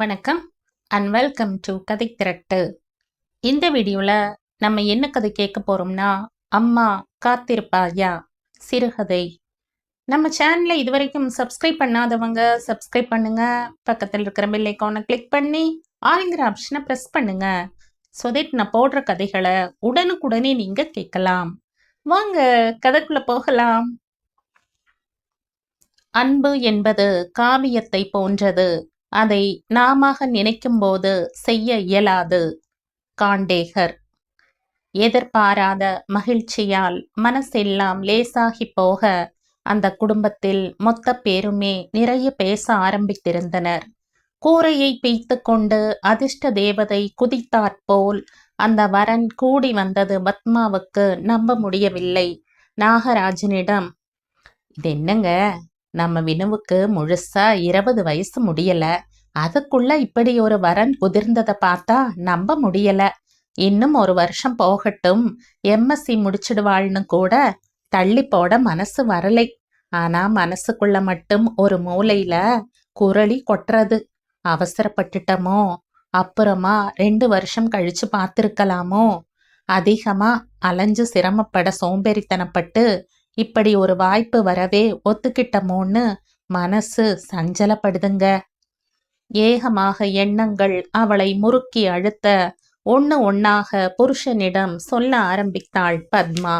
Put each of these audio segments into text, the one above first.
வணக்கம் and welcome to கதை திரட்டு. இந்த வீடியோவில் நம்ம என்ன கதை கேட்க போகிறோம்னா அம்மா காத்திருப்பாயா? சிறுகதை. நம்ம சேனலை இதுவரைக்கும் சப்ஸ்கிரைப் பண்ணாதவங்க சப்ஸ்கிரைப் பண்ணுங்க. பக்கத்தில் இருக்கிற பெல் ஐக்கானை கிளிக் பண்ணி ஆளுங்கிற ஆப்ஷனை ப்ரெஸ் பண்ணுங்க. ஸோ தட் நான் போடுற கதைகளை உடனுக்குடனே நீங்கள் கேட்கலாம். வாங்க கதைக்குள்ளே போகலாம். அன்பு என்பது காவியத்தை போன்றது. அதை நாம நினைக்கும்போது செய்ய இயலாது. காண்டேகர். எதிர்பாராத மகிழ்ச்சியால் மனசெல்லாம் லேசாகி போக அந்த குடும்பத்தில் மொத்த பேருமே நிறைய பேச ஆரம்பித்திருந்தனர். கூரையை பீய்த்து கொண்டு அதிர்ஷ்ட தேவதை குதித்தாற்போல் அந்த வரன் கூடி வந்தது பத்மாவுக்கு நம்ப முடியவில்லை. நாகராஜனிடம் இது என்னங்க? நம்ம வினுவுக்கு முழுசா இருபது வயசு முடியல. அதுக்குள்ள இப்படி ஒரு வரன் குதிர்ந்ததை பார்த்தா நம்ப முடியல. இன்னும் ஒரு வருஷம் போகட்டும். எம்எஸ்சி முடிச்சிடுவாள்னு கூட தள்ளி போட மனசு வரலை. ஆனா மனசுக்குள்ள மட்டும் ஒரு மூலையில குரளி கொட்டுறது. அவசரப்பட்டுட்டமோ? அப்புறமா ரெண்டு வருஷம் கழிச்சு பார்த்துருக்கலாமோ? அதிகமா அலைஞ்சு சிரமப்பட சோம்பேறித்தனப்பட்டு இப்படி ஒரு வாய்ப்பு வரவே ஒத்துக்கிட்டமோன்னு மனசு சஞ்சலப்படுதுங்க. ஏகமாக எண்ணங்கள் அவளை முறுக்கி அழுத்த ஒன்று ஒன்னாக புருஷனிடம் சொல்ல ஆரம்பித்தாள் பத்மா.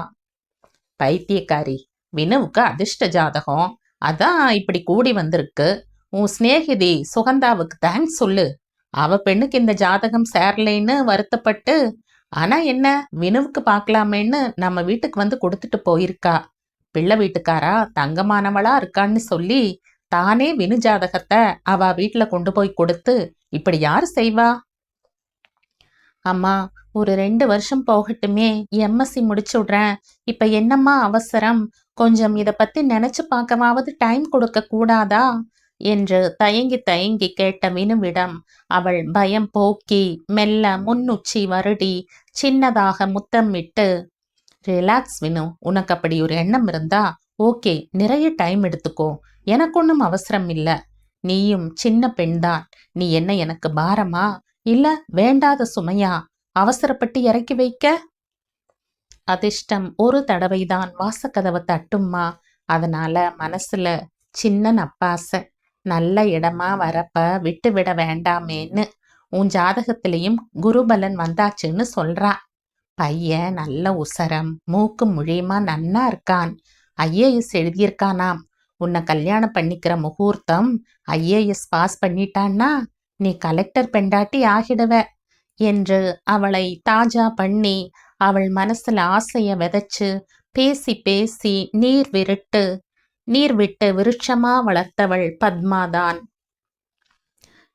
பைத்தியக்காரி வினுவுக்கு அதிர்ஷ்ட ஜாதகம். அதான் இப்படி கூடி வந்திருக்கு. உன் சிநேகிதி சுகந்தாவுக்கு தேங்க்ஸ் சொல்லு. அவ பெண்ணுக்கு இந்த ஜாதகம் சேரலைன்னு வருத்தப்பட்டு ஆனா என்ன வினுவுக்கு பார்க்கலாமேன்னு நம்ம வீட்டுக்கு வந்து கொடுத்துட்டு போயிருக்கா. பிள்ளை வீட்டுக்காரா தங்கமானவளா இருக்கான்னு சொல்லி தானே வினு ஜாதகத்தை அவ வீட்டுல கொண்டு போய் கொடுத்து இப்படி யார் செய்வா? அம்மா ஒரு ரெண்டு வருஷம் போகட்டுமே எம்எஸ்சி முடிச்சு விடுறேன். இப்ப என்னம்மா அவசரம்? கொஞ்சம் இத பத்தி நினைச்சு பார்க்கவாவது டைம் கொடுக்க கூடாதா? என்று தயங்கி தயங்கி கேட்ட வினுவிடம் அவள் பயம் போக்கி மெல்ல முன்னுச்சி வருடி சின்னதாக முத்தமிட்டு ரிலாக்ஸ் வினு. உனக்கு அப்படி ஒரு எண்ணம் இருந்தா ஓகே நிறைய டைம் எடுத்துக்கோ. எனக்கு ஒன்றும் அவசரம் இல்லை. நீயும் சின்ன பெண்தான். நீ என்ன எனக்கு பாரமா? இல்ல வேண்டாத சுமையா? அவசரப்பட்டு இறக்கி வைக்க? அதிர்ஷ்டம் ஒரு தடவைதான். வாசக்கதவை தட்டும்மா. அதனால மனசுல சின்ன நப்பாசை. நல்ல இடமா வரப்ப விட்டு விட வேண்டாமேன்னு. உன் ஜாதகத்திலையும் குருபலன் வந்தாச்சுன்னு சொல்றா. பையன் நல்ல உசரம் மூக்கு முழியுமா நன்னா இருக்கான். ஐஏஎஸ் எழுதியிருக்கானாம். உன்னை கல்யாணம் பண்ணிக்கிற முகூர்த்தம் ஐஏஎஸ் பாஸ் பண்ணிட்டான்னா நீ கலெக்டர் பெண்டாட்டி ஆகிடுவ என்று அவளை தாஜா பண்ணி அவள் மனசுல ஆசைய விதைச்சு பேசி பேசி நீர் விருட்டு நீர் விட்டு விருட்சமா வளர்த்தவள் பத்மாதான்.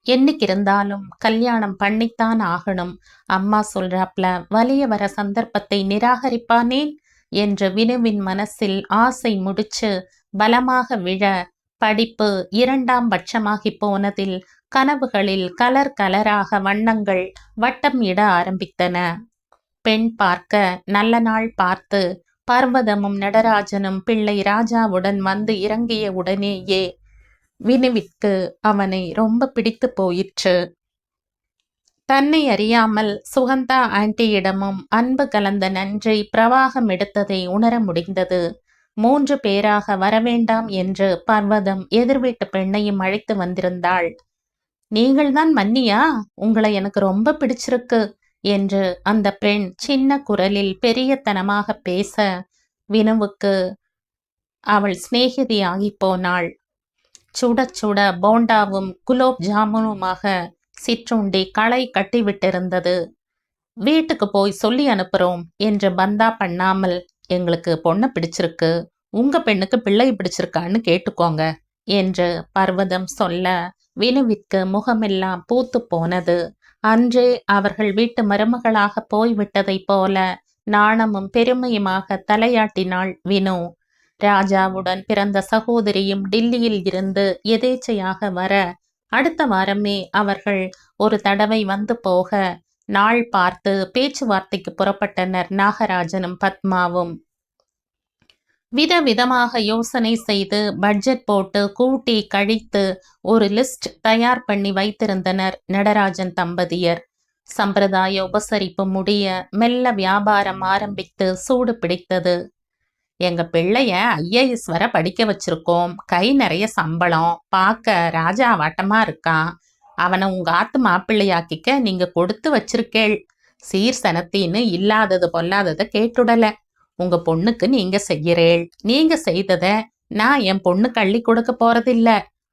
என்னைக்கு இருந்தாலும் கல்யாணம் பண்ணித்தான் ஆகணும். அம்மா சொல்றாப்ல வலிய வர சந்தர்ப்பத்தை நிராகரிப்பானேன் என்ற வினுவின் மனசில் ஆசை முடிச்சு பலமாக விழ படிப்பு இரண்டாம் பட்சமாகி போனதில் கனவுகளில் கலர் கலராக வண்ணங்கள் வட்டம் இட ஆரம்பித்தன. பெண் பார்க்க நல்ல நாள் பார்த்து பர்வதமும் நடராஜனும் பிள்ளை ராஜாவுடன் வந்து இறங்கிய உடனேயே வினுவிற்கு அவனை ரொம்ப பிடித்து போயிற்று. தன்னை அறியாமல் சுகந்தா ஆண்டியிடமும் அன்பு கலந்த நன்றி பிரவாகம் எடுத்ததை உணர முடிந்தது. மூன்று பேராக வரவேண்டாம் என்று பர்வதம் எதிர்வீட்டு பெண்ணையும் அழைத்து வந்திருந்தாள். நீங்கள்தான் மன்னியா? உங்களை எனக்கு ரொம்ப பிடிச்சிருக்கு என்று அந்த பெண் சின்ன குரலில் பெரியத்தனமாக பேச வினுவுக்கு அவள் சிநேகிதியாகி போனாள். சுட சுட போண்டாவும் குலோப் ஜாமுனுமாக சிற்றுண்டி களை கட்டிவிட்டிருந்தது. வீட்டுக்கு போய் சொல்லி அனுப்புறோம் என்று பந்தா பண்ணாமல் எங்களுக்கு பொண்ணை பிடிச்சிருக்கு. உங்க பெண்ணுக்கு பிள்ளை பிடிச்சிருக்கான்னு கேட்டுக்கோங்க என்று பர்வதம் சொல்ல வினுவிற்கு முகமெல்லாம் பூத்து போனது. அன்றே அவர்கள் வீட்டு மருமகளாக போய்விட்டதைப் போல நாணமும் பெருமையுமாக தலையாட்டினாள் வினு. ராஜாவுடன் பிறந்த சகோதரியும் டில்லியில் இருந்து எதேச்சையாக வர அடுத்த வாரமே அவர்கள் ஒரு தடவை வந்து போக நாள் பார்த்து பேச்சுவார்த்தைக்கு புறப்பட்டனர் நாகராஜனும் பத்மாவும். விதவிதமாக யோசனை செய்து பட்ஜெட் போட்டு கூட்டி கழித்து ஒரு லிஸ்ட் தயார் பண்ணி வைத்திருந்தனர் நடராஜன் தம்பதியர். சம்பிரதாய உபசரிப்பு முடிய மெல்ல வியாபாரம் ஆரம்பித்து சூடு பிடித்தது. எங்க பிள்ளைய ஐஏஎஸ் வர படிக்க வச்சிருக்கோம். கை நிறைய சம்பளம். பார்க்க ராஜா வாட்டமா இருக்கான். அவனை உங்க ஆத்து மாப்பிள்ளையாக்கிக்க நீங்க கொடுத்து வச்சிருக்கேள். சீர் சனத்தின்னு இல்லாதது பொல்லாததை கேட்டுடல. உங்க பொண்ணுக்கு நீங்க செய்யறேள். நீங்க செய்தத நான் என் பொண்ணு கள்ளி கொடுக்க போறதில்ல.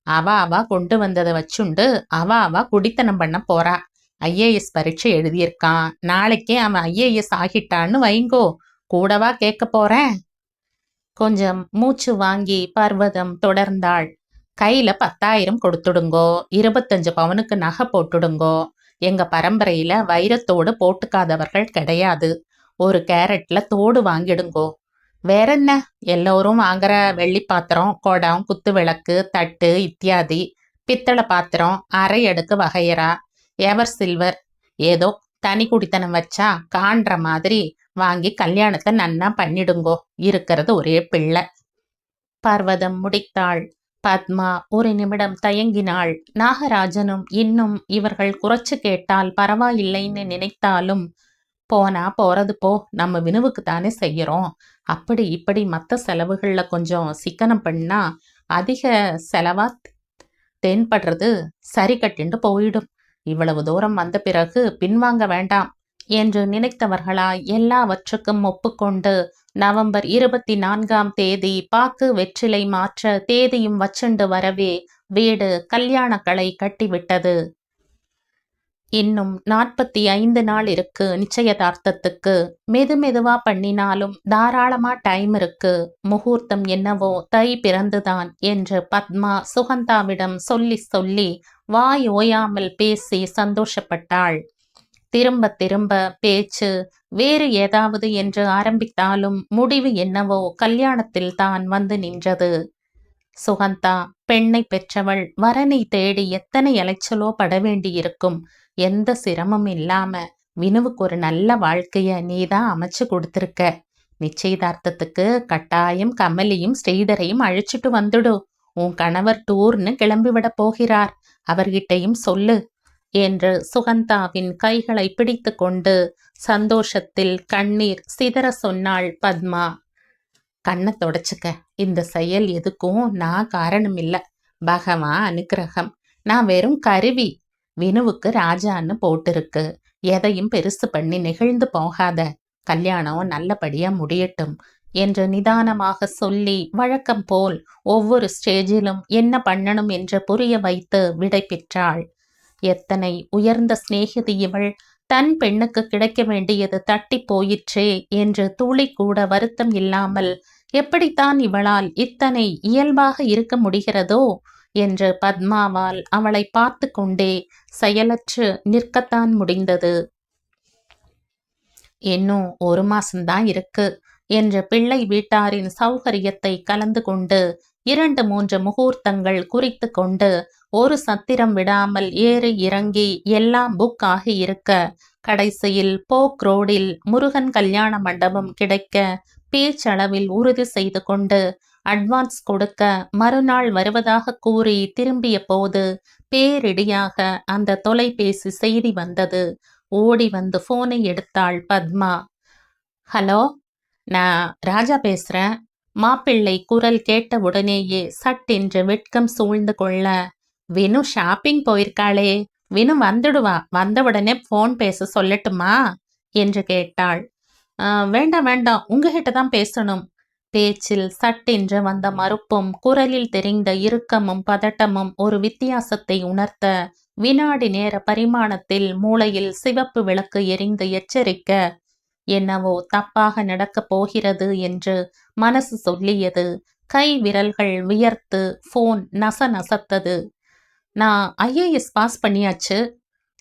அவ அவ கொண்டு வந்ததை வச்சுண்டு அவ அவ குடித்தனம் பண்ண போறா. ஐஏஎஸ் பரீட்சை எழுதியிருக்கான். நாளைக்கே அவன் ஐஏஎஸ் ஆகிட்டான்னு வைங்கோ. கூடவா கேட்க போறேன்? கொஞ்சம் மூச்சு வாங்கி பர்வதம் தொடர்ந்தாள். கையில பத்தாயிரம் கொடுத்துடுங்கோ. இருபத்தஞ்சு பவனுக்கு நகை போட்டுடுங்கோ. எங்க பரம்பரையில வைரத்தோடு போட்டுக்காதவர்கள் கிடையாது. ஒரு கேரட்ல தோடு வாங்கிடுங்கோ. வேற என்ன? எல்லோரும் வாங்குற வெள்ளி பாத்திரம் குடம் குத்து விளக்கு தட்டு இத்தியாதி பித்தளை பாத்திரம் அரை அடுக்கு வகையறா எவர் சில்வர் ஏதோ தனி குடித்தனம் வச்சா காண்ற மாதிரி வாங்கி கல்யாணத்தை நன்னா பண்ணிடுங்கோ. இருக்கிறது ஒரே பிள்ளை. பர்வதம் முடித்தாள். பத்மா ஒரு நிமிடம் தயங்கினாள். நாகராஜனும் இன்னும் இவர்கள் குறைச்சு கேட்டால் பரவாயில்லைன்னு நினைத்தாலும் போனா போறது போ. நம்ம வினுவுக்கு தானே செய்யறோம். அப்படி இப்படி மற்ற செலவுகள்ல கொஞ்சம் சிக்கனம் பண்ணா அதிக செலவா தென்படுறது சரி கட்டிண்டு போயிடும். இவ்வளவு தூரம் வந்த பிறகு பின்வாங்க வேண்டாம். என்று நினைத்தவர்களாய் எல்லாவற்றுக்கும் ஒப்புக்கொண்டு நவம்பர் இருபத்தி நான்காம் தேதி பாக்கு வெற்றிலை மாற்ற தேதியும் வச்சுண்டு வரவே வீடு கல்யாணக்களை கட்டிவிட்டது. இன்னும் நாற்பத்தி ஐந்து நாள் இருக்கு நிச்சயதார்த்தத்துக்கு. மெது மெதுவா பண்ணினாலும் தாராளமா டைம் இருக்கு. முகூர்த்தம் என்னவோ தை பிறந்துதான் என்று பத்மா சுகந்தாவிடம் சொல்லி சொல்லி வாய் ஓயாமல் பேசி சந்தோஷப்பட்டாள். திரும்ப திரும்ப பேச்சு வேறு ஏதாவது என்று ஆரம்பித்தாலும் முடிவு என்னவோ கல்யாணத்தில் தான் வந்து நின்றது சுகந்தா பெண்ணை பெற்றவள் வரனை தேடி எத்தனை அலைச்சலோ பட வேண்டியிருக்கும். எந்த சிரமம் இல்லாம வினுவுக்கு ஒரு நல்ல வாழ்க்கைய நீதான் அமைச்சு கொடுத்துருக்க. நிச்சயதார்த்தத்துக்கு கட்டாயம் கமலியும் ஸ்ரீதரையும் அழைச்சிட்டு வந்துடு. உன் கணவர் டூர்னு கிளம்பிவிட போகிறார். அவர்கிட்டையும் சொல்லு. என்று சுகந்தாவின் கைகளை பிடித்து கொண்டு சந்தோஷத்தில் கண்ணீர் சிதற சொன்னாள் பத்மா. கண்ணை தொடச்சுக்க. இந்த செயல் எதுக்கும் நான் காரணம் இல்லை பகவான் அனுக்கிரகம் நான் வெறும் கருவி. வினுவுக்கு ராஜான்னு போட்டிருக்கு. எதையும் பெருசு பண்ணி நெகிழ்ந்து போகாத. கல்யாணம் நல்லபடியா முடியட்டும் என்று நிதானமாக சொல்லி வழக்கம் போல் ஒவ்வொரு ஸ்டேஜிலும் என்ன பண்ணணும் என்று புரிய வைத்து விடை பெற்றாள். எத்தனை உயர்ந்த சிநேகிதி இவள்? தன் பெண்ணுக்கு கிடைக்க வேண்டியது தட்டி போயிற்றே என்று துளி கூட வருத்தம் இல்லாமல் எப்படித்தான் இவளால் இத்தனை இயல்பாக இருக்க முடிகிறதோ? என்று பத்மாவால் அவளை பார்த்து கொண்டே செயலற்று நிற்கத்தான் முடிந்தது. இன்னும் ஒரு மாசம்தான் இருக்கு என்ற பிள்ளை வீட்டாரின் சௌகரியத்தை கலந்து கொண்டு இரண்டு மூன்று முகூர்த்தங்கள் குறித்து கொண்டு ஒரு சத்திரம் விடாமல் ஏறி இறங்கி எல்லாம் புக் ஆகி இருக்க. கடைசியில் போக் ரோடில் முருகன் கல்யாண மண்டபம் கிடைக்க பேச்சளவில் உறுதி செய்து கொண்டு அட்வான்ஸ் கொடுக்க மறுநாள் வருவதாக கூறி திரும்பிய போது பேரிடியாக அந்த தொலைபேசி செய்தி வந்தது. ஓடி வந்து போனை எடுத்தாள் பத்மா. ஹலோ நான் ராஜா பேசுறேன். மாப்பிள்ளை குரல் கேட்ட உடனேயே சட்டென்று வெட்கம் சூழ்ந்து கொள்ள வினு ஷாப்பிங் போயிருக்காளே. வினு வந்துடுவா. வந்தவுடனே ஃபோன் பேச சொல்லட்டுமா? என்று கேட்டாள். வேண்டாம் வேண்டாம். உங்ககிட்ட தான் பேசணும். பேச்சில் சட்டென்று வந்த மறுப்பும் குரலில் தெரிந்த இறுக்கமும் பதட்டமும் ஒரு வித்தியாசத்தை உணர்த்த வினாடி நேர பரிமாணத்தில் மூளையில் சிவப்பு விளக்கு எரிந்து எச்சரிக்க என்னவோ தப்பாக நடக்கப் போகிறது என்று மனசு சொல்லியது. கை விரல்கள் வியர்த்து ஃபோன் நச நசத்தது. நான் ஐஏஎஸ் பாஸ் பண்ணியாச்சு.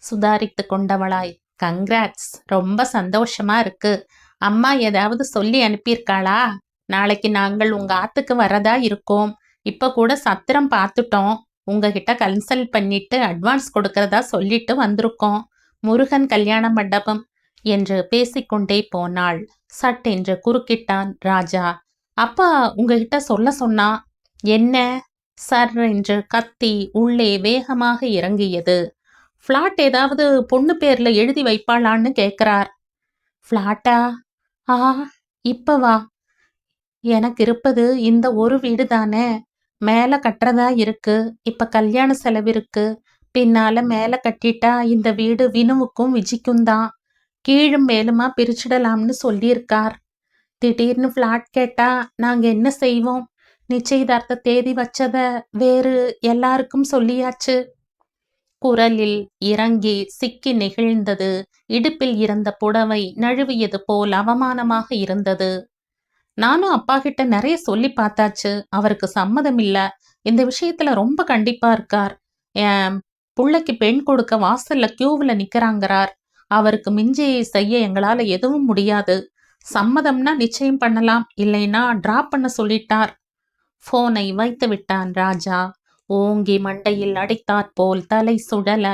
சுதாரித்து கொண்டவளாய். கங்க்ராட்ஸ் ரொம்ப சந்தோஷமா இருக்கு. அம்மா ஏதாவது சொல்லி அனுப்பியிருக்காளா? நாளைக்கு நாங்கள் உங்க ஆத்துக்கு வரதா இருக்கோம். இப்ப கூட சத்திரம் பார்த்துட்டோம். உங்ககிட்ட கன்சல்ட் பண்ணிட்டு அட்வான்ஸ் கொடுக்கறதா சொல்லிட்டு வந்திருக்கோம். முருகன் கல்யாண மண்டபம் என்று பேசிக்கொண்டே போனாள். சட்டென்று குறுக்கிட்டான் ராஜா. அப்பா உங்ககிட்ட சொல்ல சொன்னா. என்ன? சர் என்று கத்தி உள்ளே வேகமாக இறங்கியது. ஃப்ளாட் ஏதாவது பொண்ணு பேர்ல எழுதி வைப்பாளான்னு கேட்கிறார். ஃப்ளாட்டா ஆ? இப்போ வா. எனக்கு இருப்பது இந்த ஒரு வீடு தானே? மேலே கட்டுறதா இருக்கு. இப்ப கல்யாண செலவிருக்கு பின்னால மேலே கட்டிட்டா இந்த வீடு வினுவுக்கும் விஜிக்கும் தான். கீழும் மேலுமா பிரிச்சிடலாம்னு சொல்லியிருக்கார். திடீர்னு ஃப்ளாட் கேட்டா நாங்க என்ன செய்வோம்? நிச்சயதார்த்த தேதி வச்சத வேறு எல்லாருக்கும் சொல்லியாச்சு. குரலில் இறங்கி சிக்கி நெகிழ்ந்தது. இடுப்பில் இருந்த புடவை நழுவியது போல் அவமானமாக இருந்தது. நானும் அப்பா கிட்ட நிறைய சொல்லி பார்த்தாச்சு. அவருக்கு சம்மதம் இல்ல இந்த விஷயத்துல ரொம்ப கண்டிப்பா இருக்கார். என் புள்ளைக்கு பெண் கொடுக்க வாசல்ல கியூவில் நிக்கிறாங்கிறார். அவருக்கு மிஞ்சி செய்ய எங்களால எதுவும் முடியாது. சம்மதம்னா நிச்சயம் பண்ணலாம். இல்லைன்னா டிராப் பண்ண சொல்லிட்டார். போனை வைத்து விட்டான் ராஜா. ஓங்கி மண்டையில் அடித்தாற்போல் தலை சுழல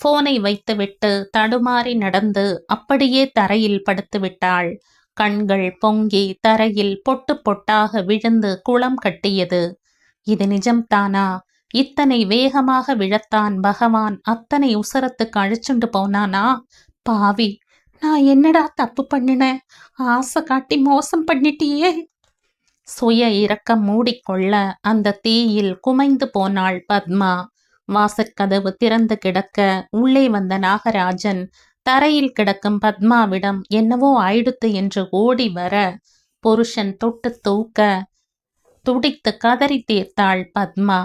போனை வைத்துவிட்டு தடுமாறி நடந்து அப்படியே தரையில் படுத்து விட்டாள். கண்கள் பொங்கி தரையில் பொட்டு பொட்டாக விழுந்து குளம் கட்டியது. இது நிஜம்தானா? இத்தனை வேகமாக விழத்தான் பகவான் அத்தனை உசரத்துக்கு அழிச்சுண்டு போனானா? பாவி நான் என்னடா தப்பு பண்ணினேன்? ஆசை காட்டி மோசம் பண்ணிட்டியே. சுய இரக்கம் மூடிக்கொள்ள அந்த தீயில் குமைந்து போனாள் பத்மா. வாசற்கதவு திறந்து கிடக்க உள்ளே வந்த நாகராஜன் தரையில் கிடக்கும் பத்மாவிடம் என்னவோ ஆயிடுத்து என்று ஓடி வர புருஷன் தொட்டு தூக்க துடித்து கதறி தீர்த்தாள் பத்மா.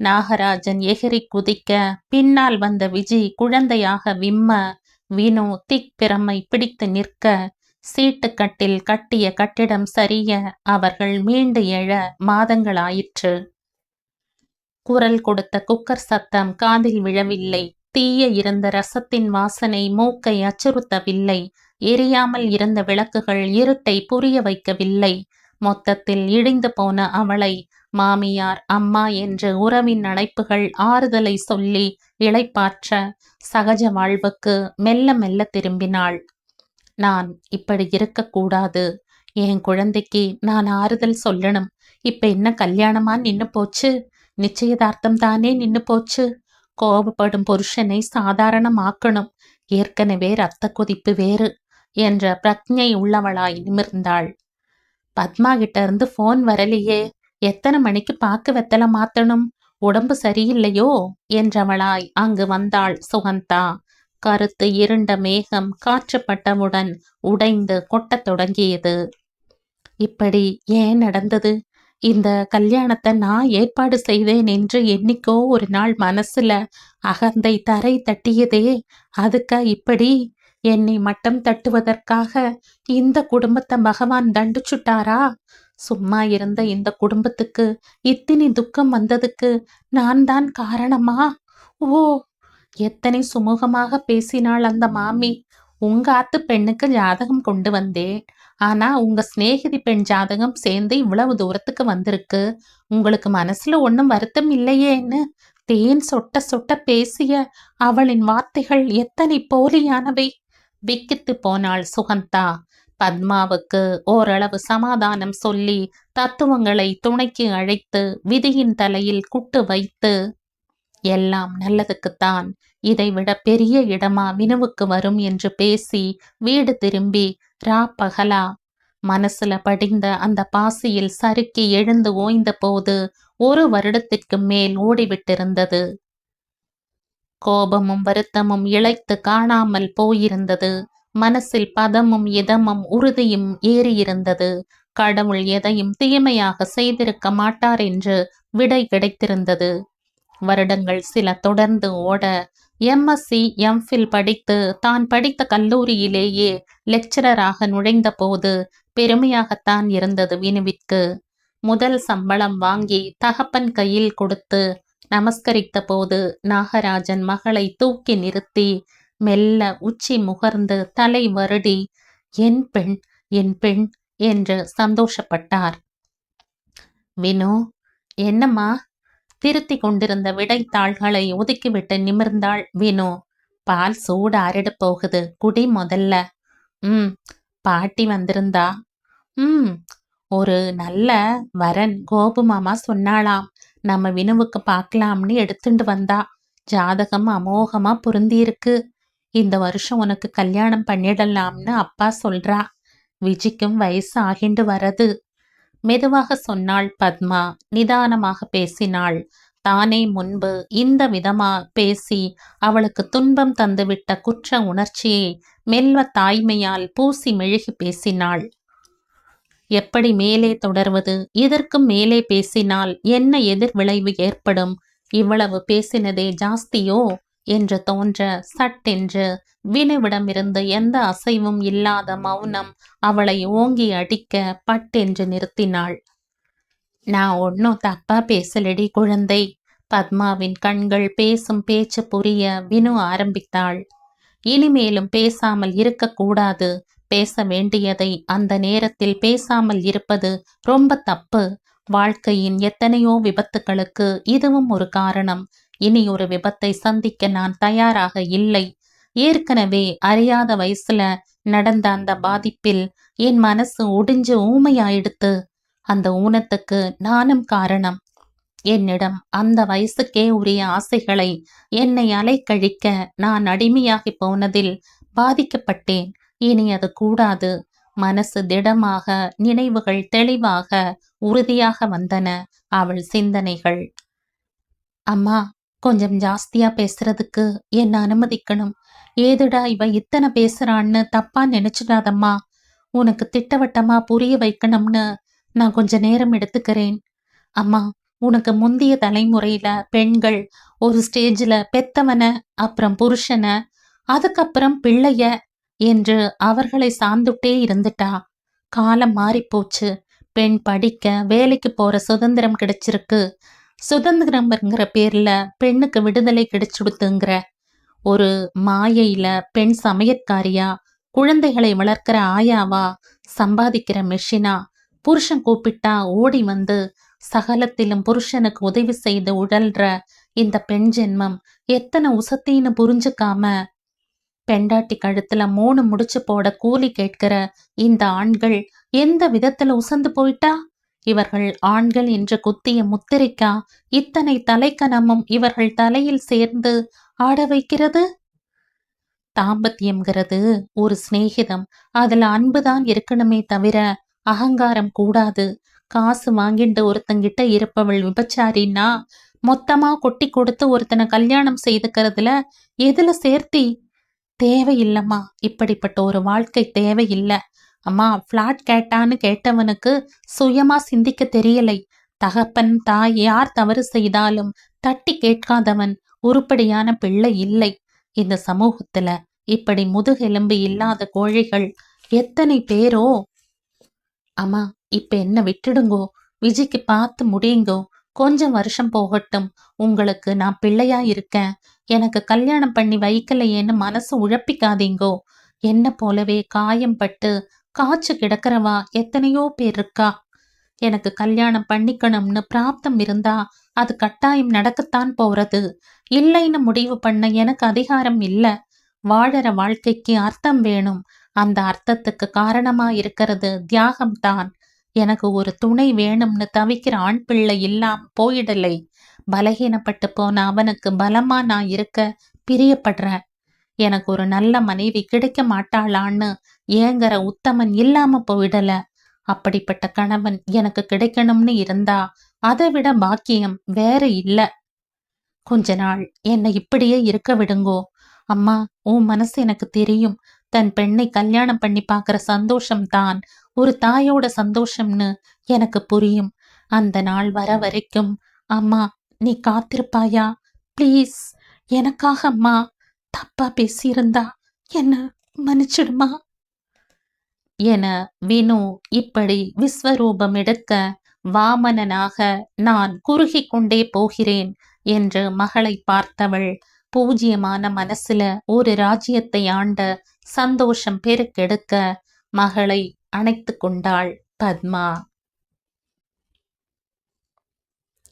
நாகராஜன் எகிரி குதிக்க பின்னால் வந்த விஜி குழந்தையாக விம்ம வினு திக் பிரமை பிடித்து நிற்க சீட்டுக்கட்டில் கட்டிய கட்டிடம் சரிய அவர்கள் மீண்டு எழ மாதங்களாயிற்று. குரல் கொடுத்த குக்கர் சத்தம் காதில் விழவில்லை. தீய இருந்த ரசத்தின் வாசனை மூக்கை அச்சுறுத்தவில்லை. எரியாமல் இருந்த விளக்குகள் இருட்டை புரிய வைக்கவில்லை. மொத்தத்தில் இடிந்து போன அவளை மாமியார் அம்மா என்று உறவின் அழைப்புகள் ஆறுதலை சொல்லி இளைப்பாற்ற சகஜ வாழ்வுக்கு மெல்ல மெல்ல திரும்பினாள். நான் இப்படி இருக்கக்கூடாது. என் குழந்தைக்கு நான் ஆறுதல் சொல்லணும். இப்ப என்ன கல்யாணமா நின்னு போச்சு? நிச்சயதார்த்தம் தானே நின்னு போச்சு? கோபப்படும் புருஷனை சாதாரணமாக்கணும். ஏற்கனவே ரத்த கொதிப்பு வேறு என்ற பிரக்ஞை உள்ளவளாய் நிமிர்ந்தாள். பத்மா கிட்ட இருந்து போன் வரலையே. எத்தனை மணிக்கு பாக்கு வெத்தலை மாத்தணும்? உடம்பு சரியில்லையோ? என்றவளாய் அங்கு வந்தாள் சுகந்தா. கருத்து இருண்ட மேகம் காற்றுப்பட்டவுடன் உடைந்து கொட்டத் தொடங்கியது. இப்படி ஏன் நடந்தது? இந்த கல்யாணத்தை நான் ஏற்பாடு செய்தேன் என்று என்னைக்கோ ஒரு நாள் மனசுல அகந்தை தரை தட்டியதே. அதுக்கா இப்படி? என்னை மட்டம் தட்டுவதற்காக இந்த குடும்பத்தை பகவான் தண்டிச்சுட்டாரா? சும்மா இருந்த இந்த குடும்பத்துக்கு இத்தினி துக்கம் வந்ததுக்கு நான் தான் காரணமா? ஓ எத்தனை சுமூகமாக பேசினாள் அந்த மாமி? உங்க ஆத்து பெண்ணுக்கு ஜாதகம் கொண்டு வந்தேன். ஆனா உங்க சிநேகிதி பெண் ஜாதகம் சேர்ந்து இவ்வளவு தூரத்துக்கு வந்திருக்கு. உங்களுக்கு மனசுல ஒன்றும் வருத்தம் இல்லையேன்னு தேன் சொட்ட சொட்ட பேசிய அவளின் வார்த்தைகள் எத்தனை போலியானவை. விக்கித்து போனாள் சுகந்தா. பத்மாவுக்கு ஓரளவு சமாதானம் சொல்லி தத்துவங்களை துணைக்கு அழைத்து விதியின் தலையில் குட்டு வைத்து எல்லாம் நல்லதுக்குத்தான். இதைவிட பெரிய இடமா வினவுக்கு வரும் என்று பேசி வீடு திரும்பி ரா பகலா. மனசுல படிந்த அந்த பாசியில் சறுக்கி எழுந்து ஓய்ந்த போது ஒரு வருடத்திற்கு மேல் ஓடிவிட்டிருந்தது. கோபமும் வருத்தமும் இழைத்து காணாமல் போயிருந்தது. மனசில் பதமும் இதமும் உறுதியும் ஏறியிருந்தது. கடவுள் எதையும் தீமையாக செய்திருக்க மாட்டார் என்று விடை கிடைத்திருந்தது. வருடங்கள் சில தொடர்ந்து ஓட எம்எஸ்சி எம்ஃபில் படித்து தான் படித்த கல்லூரியிலேயே லெக்சரராக நுழைந்த போது பெருமையாகத்தான் இருந்தது வினுவிற்கு. முதல் சம்பளம் வாங்கி தகப்பன் கையில் கொடுத்து நமஸ்கரித்த போது நாகராஜன் மகளை தூக்கி நிறுத்தி மெல்ல உச்சி முகர்ந்து தலை வருடி என் பெண் என் பெண் என்று சந்தோஷப்பட்டார். வினு என்னம்மா? திருத்தி கொண்டிருந்த விடைத்தாள்களை ஒதுக்கிவிட்டு நிமிர்ந்தாள் வினு. பால் சூடு அரிட போகுது. குடி முதல்ல. ம் பாட்டி வந்திருந்தா. ம் ஒரு நல்ல வரன் கோபு மாமா சொன்னாளாம். நம்ம வினுவுக்கு பார்க்கலாம்னு எடுத்துட்டு வந்தா. ஜாதகம் அமோகமா பொருந்தியிருக்கு. இந்த வருஷம் உனக்கு கல்யாணம் பண்ணிடலாம்னு அப்பா சொல்றா. விஜிக்கும் வயசு ஆகிண்டு வரது. மெதுவாக சொன்னாள் பத்மா. நிதானமாக பேசினாள். தானே முன்பு இந்த விதமா பேசி அவளுக்கு துன்பம் தந்துவிட்ட குற்ற உணர்ச்சியை மெல்வ தாய்மையால் பூசி மெழுகி பேசினாள். எப்படி மேலே தொடர்வது? இதற்கும் மேலே பேசினால் என்ன எதிர் விளைவு ஏற்படும்? இவ்வளவு பேசினதே ஜாஸ்தியோ? என்று தோன்ற சட்டென்று வினுவிடமிருந்து எந்த அசைவும் இல்லாத மௌனம் அவளை ஓங்கி அடிக்க பட்டென்று நிறுத்தினாள். நான் ஒன்னும் தப்பா பேசலடி குழந்தை பத்மாவின் கண்கள் பேசும் பேச்சு புரிய வினு ஆரம்பித்தாள். இனிமேலும் பேசாமல் இருக்கக்கூடாது பேச வேண்டியதை அந்த நேரத்தில் பேசாமல் இருப்பது ரொம்ப தப்பு. வாழ்க்கையின் எத்தனையோ விபத்துகளுக்கு இதுவும் ஒரு காரணம். இனி ஒரு விபத்தை சந்திக்க நான் தயாராக இல்லை. ஏற்கனவே அறியாத வயசுல நடந்த அந்த பாதிப்பில் என் மனசு ஒடிஞ்சு ஊமையாயிடுத்து. அந்த ஊனத்துக்கு நானும் காரணம். என்னிடம் அந்த வயசுக்கே உரிய ஆசைகளை என்னை அலைக்கழிக்க நான் அடிமையாகி போனதில் பாதிக்கப்பட்டேன். இனி அது கூடாது. மனசு திடமாக நினைவுகள் தெளிவாக உறுதியாக வந்தன அவள் சிந்தனைகள். அம்மா கொஞ்சம் ஜாஸ்தியா பேசுறதுக்கு என்ன அனுமதிக்கணும்? ஏதுடா இவ இத்தனை பேசுறான்னு தப்பா நினைச்சிடாதம்மா. உனக்கு திட்டவட்டமா புரிய வைக்கணும்னு நான் கொஞ்ச நேரம் எடுத்துக்கிறேன். அம்மா உனக்கு முந்தைய தலைமுறையில பெண்கள் ஒரு ஸ்டேஜில் பெத்தவன அப்புறம் புருஷனை அதுக்கப்புறம் பிள்ளைய என்று அவர்களை சார்ந்துட்டே இருந்துட்டா. காலம் மாறிப்போச்சு. பெண் படிக்க வேலைக்கு போற சுதந்திரம் கிடைச்சிருக்கு. சுதந்திரம்ங்கிற பேர்ல பெண்ணுக்கு விடுதலை கிடைச்சுடுத்துங்கிற ஒரு மாயையில பெண் சமையற்காரியா குழந்தைகளை வளர்க்கிற ஆயாவா சம்பாதிக்கிற மெஷினா புருஷன் கூப்பிட்டா ஓடி வந்து சகலத்திலும் புருஷனுக்கு உதவி செய்து உழல்ற இந்த பெண் ஜென்மம் எத்தனை உசத்தின்னு புரிஞ்சுக்காம பெண்டாட்டி கழுத்துல மூணு முடிச்சு போட கூலி கேட்கிற இந்த ஆண்கள் எந்த விதத்துல உசந்து போயிட்டா? இவர்கள் ஆண்கள் என்று குத்திய முத்திரைக்கா? இத்தனை தலைக்கணமும் இவர்கள் தலையில் சேர்ந்து ஆட வைக்கிறது? தாம்பத்தியம்ங்கிறது ஒரு சிநேகிதம். அதுல அன்புதான் இருக்கணுமே தவிர அகங்காரம் கூடாது. காசு வாங்கிட்டு ஒருத்தங்கிட்ட இருப்பவள் விபச்சாரின்னா மொத்தமா கொட்டி கொடுத்து ஒருத்தனை கல்யாணம் செய்துக்கிறதுல எதுல சேர்த்தி? தேவையில்லம்மா. இப்படிப்பட்ட ஒரு வாழ்க்கை தேவையில்லை. அம்மா பிளாட் கேட்டான்னு கேட்டவனுக்கு சுயமா சிந்திக்க தெரியலை. தகப்பன் தாய் யார் தவறு செய்தாலும் தட்டி கேட்காதவன் உருப்படியான பிள்ளை இல்லை. இந்த சமூகத்துல இப்படி முதுகெலும்பு இல்லாத கோழிகள் எத்தனை பேரோ? அம்மா இப்ப என்ன விட்டுடுங்கோ? விஜிக்கு பார்த்து முடியுங்கோ? கொஞ்சம் வருஷம் போகட்டும். உங்களுக்கு நான் பிள்ளையா இருக்கேன். எனக்கு கல்யாணம் பண்ணி வைக்கலையேன்னு மனசு உழப்பிக்காதீங்கோ? என்ன போலவே காயம் பட்டு காய்ச்சி கிடக்கிறவா? எத்தனையோ பேர் இருக்கா? எனக்கு கல்யாணம் பண்ணிக்கணும்னு பிராப்தம் இருந்தா அது கட்டாயம் நடக்கத்தான் போறது. இல்லைன்னு முடிவு பண்ண எனக்கு அதிகாரம் இல்ல. வாழற வாழ்க்கைக்கு அர்த்தம் வேணும். அந்த அர்த்தத்துக்கு காரணமா இருக்கிறது தியாகம்தான். எனக்கு ஒரு துணை வேணும்னு தவிக்கிற ஆண் பிள்ளை இல்லாம போயிடலை. பலகீனப்பட்டு போன அவனுக்கு பலமா நான் இருக்க பிரியப்படுறேன். எனக்கு ஒரு நல்ல மனைவி கிடைக்க மாட்டாளான்னு ஏங்கற உத்தமன் இல்லாம போயிடல. அப்படிப்பட்ட கணவன் எனக்கு கிடைக்கணும்னு இருந்தா அதை விட பாக்கியம் வேற இல்ல. கொஞ்ச நாள் என்னை இப்படியே இருக்க விடுங்கோ. அம்மா உன் மனசு எனக்கு தெரியும். தன் பெண்ணை கல்யாணம் பண்ணி பார்க்குற சந்தோஷம்தான் ஒரு தாயோட சந்தோஷம்னு எனக்கு புரியும். அந்த நாள் வர வரைக்கும் அம்மா நீ காத்திருப்பாயா? ப்ளீஸ் எனக்காக அம்மா தப்பா பேசியிருந்தா என்ன மன்னிச்சிடுமா? என வினு இப்படி விஸ்வரூபம் எடுக்க வாமனனாக நான் குறுகி கொண்டே போகிறேன் என்று மகளை பார்த்தவள் பூஜ்யமான மனசுல ஒரு ராஜ்யத்தை ஆண்ட சந்தோஷம் பெருக்கெடுக்க மகளை அணைத்து கொண்டாள் பத்மா.